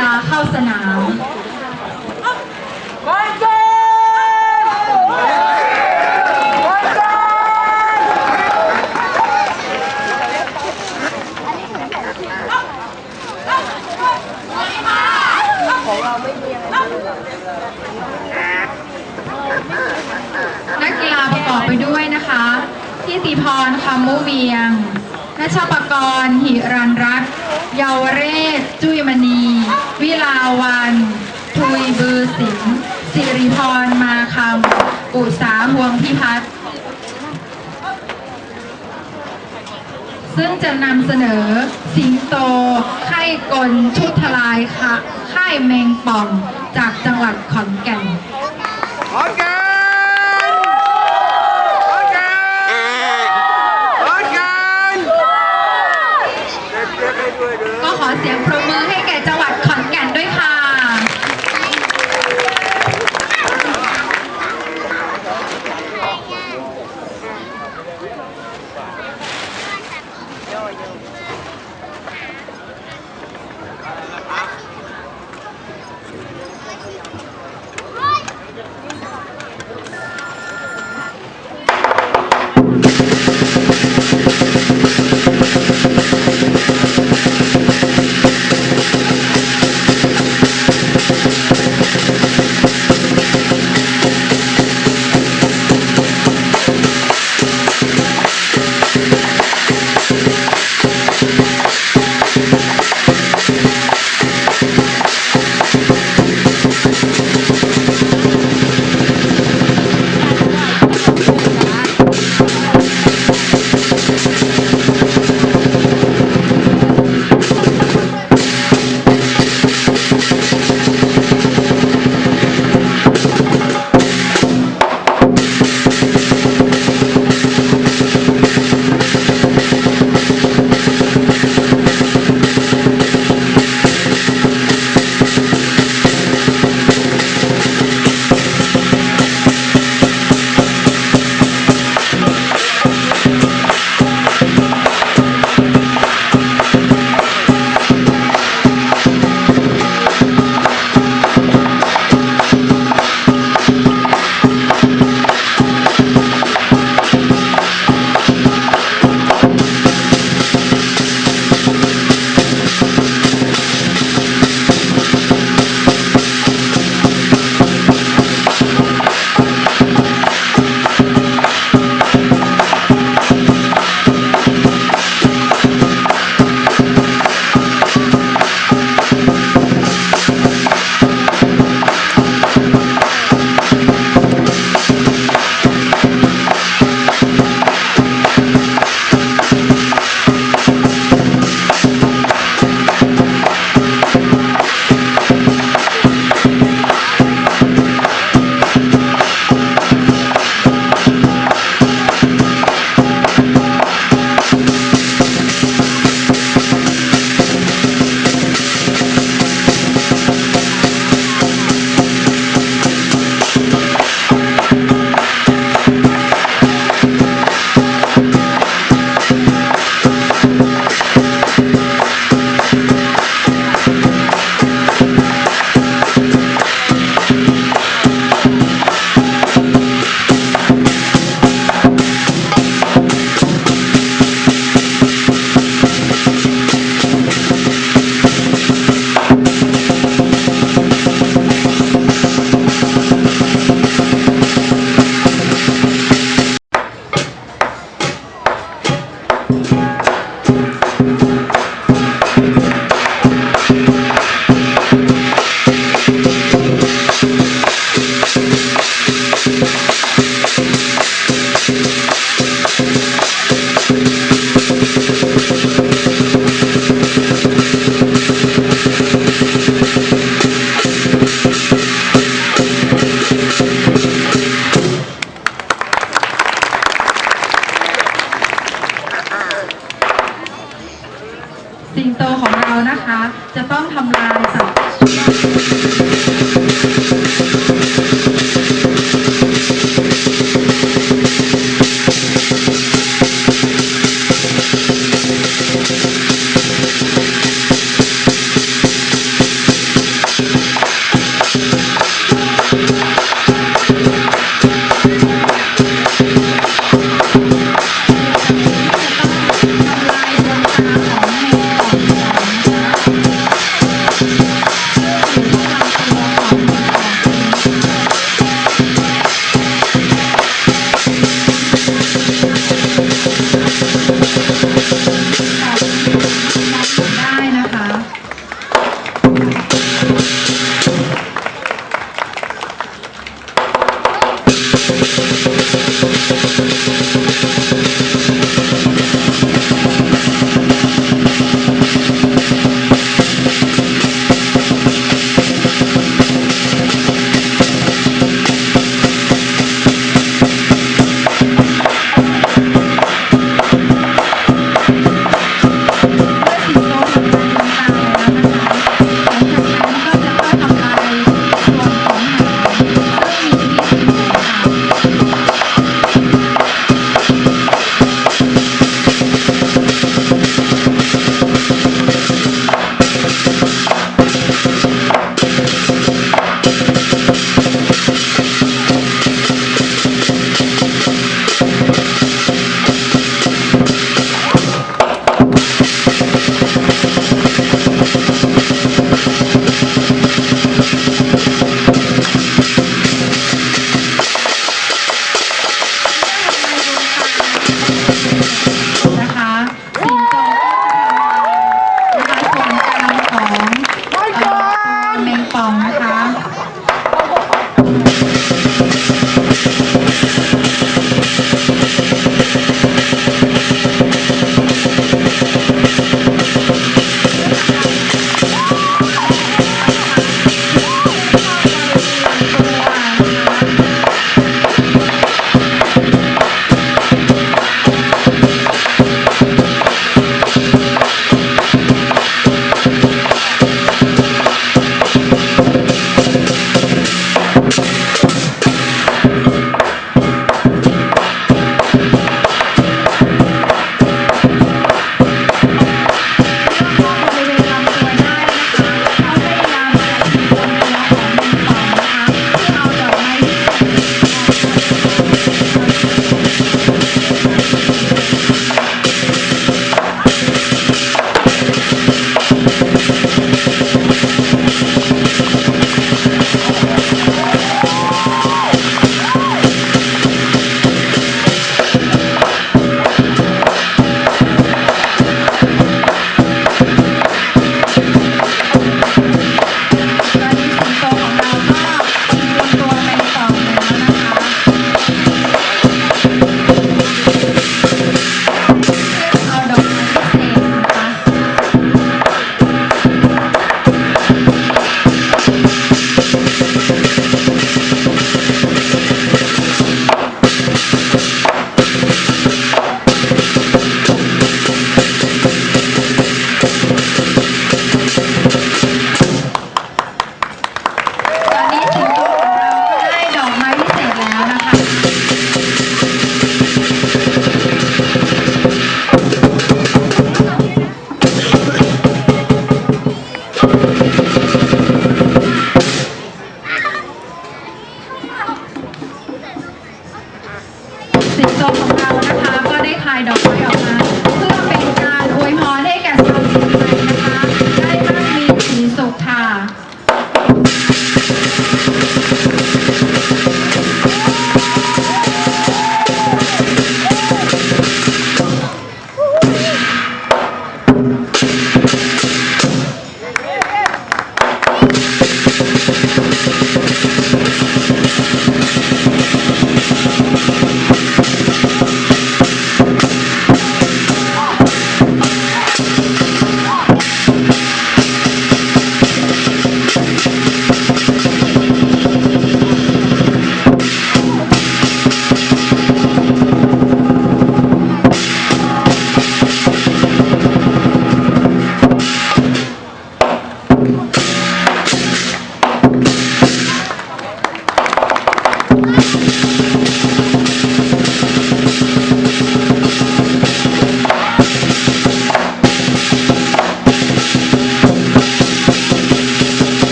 ฬาเข้าสนามนักกีฬาประกอบไปด้วยนะคะทิติพรคำมุเวียงนัชปกรณ์หิรันรัตน์ เยาวเรศ จุยมณี วิลาวันทุยบือสิงสิริพรมาคำอุษาห่วงพิพัฒน์ซึ่งจะนำเสนอสิงโต ไข่กล ชุดทลายค่ะค่ายแมงป่อง จากจังหวัดขอนแก่นขอนแก่นขอนแก่นขอนแก่นเด็กเด็กให้ด้วย เ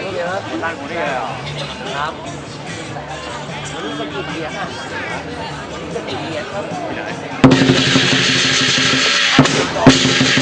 สียงเยอะตั้งนของนี่เลยเหรครับรู้สึกติดเสียงอะรู้สึติดเสียงครับ